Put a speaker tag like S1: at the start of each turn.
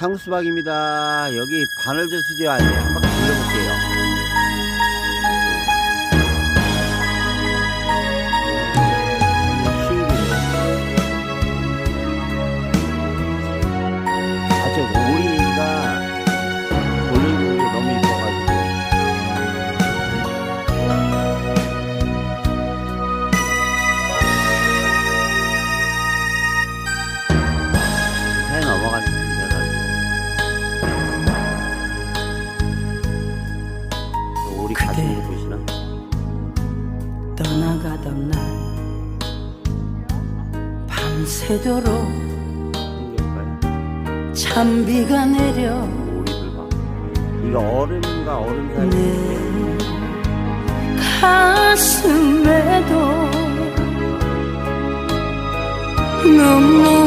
S1: 상수박입니다. 여기 바늘저 수지 아니 한 바퀴 가지는 거 보시나?
S2: 떠나가던 날 밤새도록? 찬비가 내려.
S1: 이거 어른과 어른 사이
S2: 내 가슴에도 눈물이